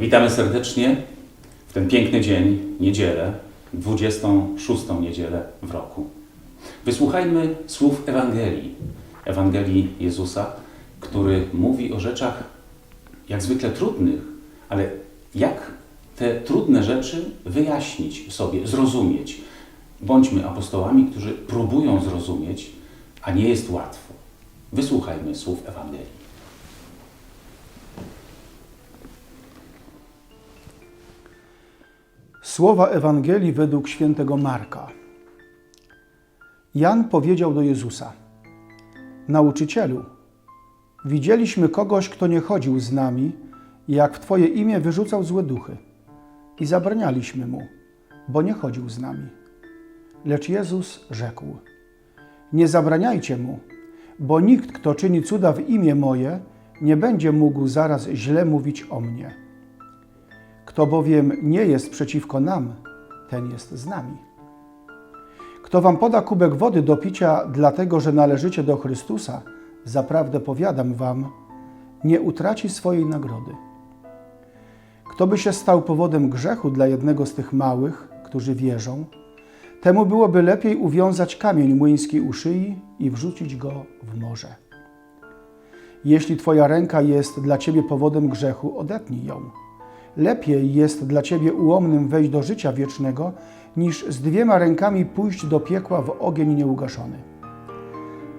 Witamy serdecznie w ten piękny dzień, niedzielę, 26. niedzielę w roku. Wysłuchajmy słów Ewangelii, Ewangelii Jezusa, który mówi o rzeczach jak zwykle trudnych, ale jak te trudne rzeczy wyjaśnić sobie, zrozumieć. Bądźmy apostołami, którzy próbują zrozumieć, a nie jest łatwo. Wysłuchajmy słów Ewangelii. Słowa Ewangelii według świętego Marka. Jan powiedział do Jezusa: Nauczycielu, widzieliśmy kogoś, kto nie chodził z nami, jak w Twoje imię wyrzucał złe duchy. I zabranialiśmy mu, bo nie chodził z nami. Lecz Jezus rzekł: Nie zabraniajcie mu, bo nikt, kto czyni cuda w imię moje, nie będzie mógł zaraz źle mówić o mnie. Kto bowiem nie jest przeciwko nam, ten jest z nami. Kto wam poda kubek wody do picia, dlatego że należycie do Chrystusa, zaprawdę powiadam wam, nie utraci swojej nagrody. Kto by się stał powodem grzechu dla jednego z tych małych, którzy wierzą, temu byłoby lepiej uwiązać kamień młyński u szyi i wrzucić go w morze. Jeśli twoja ręka jest dla ciebie powodem grzechu, odetnij ją. Lepiej jest dla ciebie ułomnym wejść do życia wiecznego, niż z dwiema rękami pójść do piekła w ogień nieugaszony.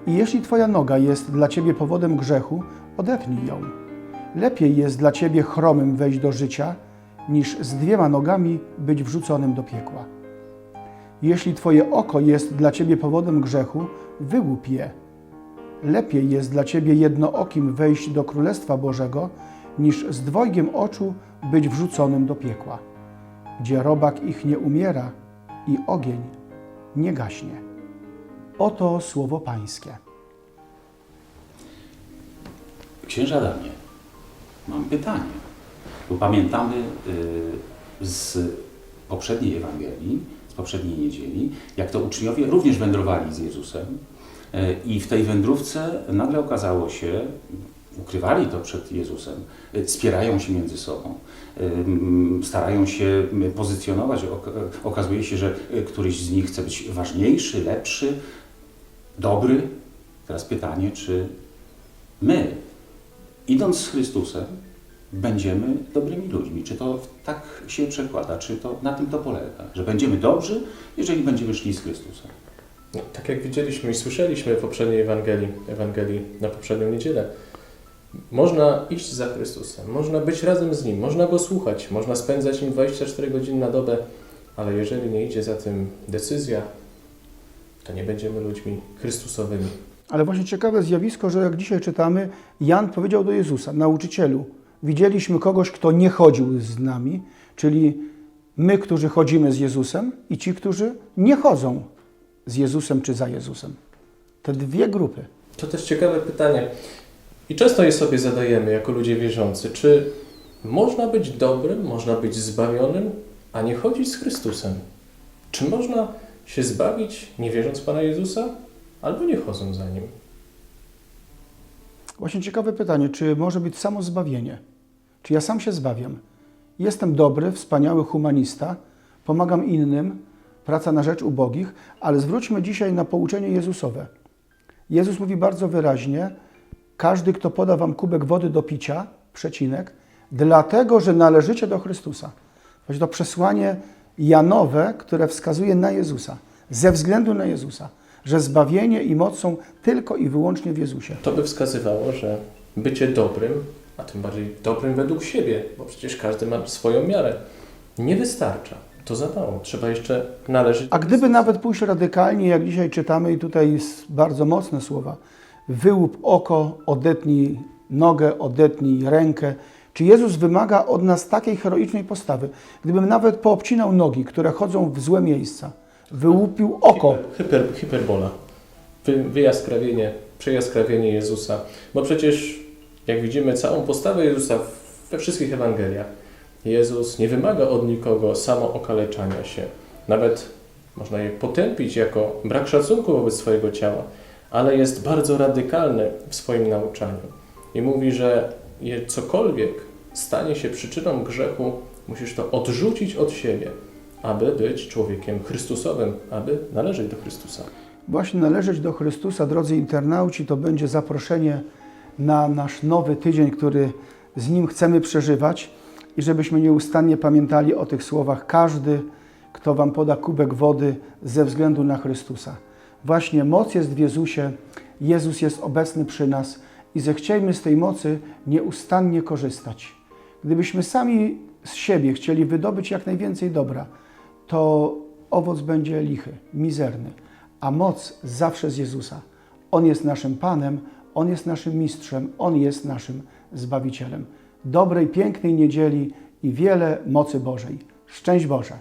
I jeśli twoja noga jest dla ciebie powodem grzechu, odepnij ją. Lepiej jest dla ciebie chromym wejść do życia, niż z dwiema nogami być wrzuconym do piekła. Jeśli twoje oko jest dla ciebie powodem grzechu, wyłup je. Lepiej jest dla ciebie jednookim wejść do Królestwa Bożego, niż z dwojgiem oczu być wrzuconym do piekła, gdzie robak ich nie umiera i ogień nie gaśnie. Oto słowo Pańskie. Księże Adamie, mam pytanie. Bo pamiętamy y, z poprzedniej Ewangelii, z poprzedniej niedzieli, jak to uczniowie również wędrowali z Jezusem y, i w tej wędrówce nagle okazało się, ukrywali to przed Jezusem, y, spierają się między sobą, y, starają się pozycjonować. Ok- Okazuje się, że y, któryś z nich chce być ważniejszy, lepszy, dobry. Teraz pytanie, czy my, idąc z Chrystusem, będziemy dobrymi ludźmi. Czy to tak się przekłada? Czy to na tym to polega? Że będziemy dobrzy, jeżeli będziemy szli z Chrystusem. No, tak jak widzieliśmy i słyszeliśmy w poprzedniej Ewangelii, Ewangelii na poprzednią niedzielę, można iść za Chrystusem, można być razem z Nim, można Go słuchać, można spędzać Nim 24 godziny na dobę, ale jeżeli nie idzie za tym decyzja, to nie będziemy ludźmi Chrystusowymi. Ale właśnie ciekawe zjawisko, że jak dzisiaj czytamy, Jan powiedział do Jezusa, nauczycielu, widzieliśmy kogoś, kto nie chodził z nami, czyli my, którzy chodzimy z Jezusem i ci, którzy nie chodzą z Jezusem czy za Jezusem. Te dwie grupy. To też ciekawe pytanie. I często je sobie zadajemy jako ludzie wierzący. Czy można być dobrym, można być zbawionym, a nie chodzić z Chrystusem? Czy można się zbawić, nie wierząc Pana Jezusa, albo nie chodząc za Nim? Właśnie ciekawe pytanie, czy może być samo zbawienie? Czy ja sam się zbawiam? Jestem dobry, wspaniały humanista, pomagam innym, praca na rzecz ubogich, ale zwróćmy dzisiaj na pouczenie Jezusowe. Jezus mówi bardzo wyraźnie: Każdy, kto poda wam kubek wody do picia, przecinek, dlatego, że należycie do Chrystusa. Właśnie to przesłanie Janowe, które wskazuje na Jezusa, ze względu na Jezusa, że zbawienie i moc są tylko i wyłącznie w Jezusie. To by wskazywało, że bycie dobrym, a tym bardziej dobrym według siebie, bo przecież każdy ma swoją miarę, nie wystarcza. To za mało. Trzeba jeszcze należeć. A gdyby nawet pójść radykalnie, jak dzisiaj czytamy, i tutaj jest bardzo mocne słowa, wyłup oko, odetnij nogę, odetnij rękę. Czy Jezus wymaga od nas takiej heroicznej postawy? Gdybym nawet poobcinał nogi, które chodzą w złe miejsca, wyłupił oko, Hiper, hiper, hiperbola. Wy, wyjaskrawienie, przejaskrawienie Jezusa. Bo przecież, jak widzimy całą postawę Jezusa we wszystkich Ewangeliach, Jezus nie wymaga od nikogo samo okaleczania się. Nawet można je potępić jako brak szacunku wobec swojego ciała, ale jest bardzo radykalny w swoim nauczaniu. I mówi, że cokolwiek stanie się przyczyną grzechu, musisz to odrzucić od siebie, aby być człowiekiem Chrystusowym, aby należeć do Chrystusa. Właśnie należeć do Chrystusa, drodzy internauci, to będzie zaproszenie na nasz nowy tydzień, który z Nim chcemy przeżywać i żebyśmy nieustannie pamiętali o tych słowach. Każdy, kto Wam poda kubek wody ze względu na Chrystusa. Właśnie moc jest w Jezusie, Jezus jest obecny przy nas i zechciejmy z tej mocy nieustannie korzystać. Gdybyśmy sami z siebie chcieli wydobyć jak najwięcej dobra, to owoc będzie lichy, mizerny, a moc zawsze z Jezusa. On jest naszym Panem, On jest naszym Mistrzem, On jest naszym Zbawicielem. Dobrej, pięknej niedzieli i wiele mocy Bożej. Szczęść Boże!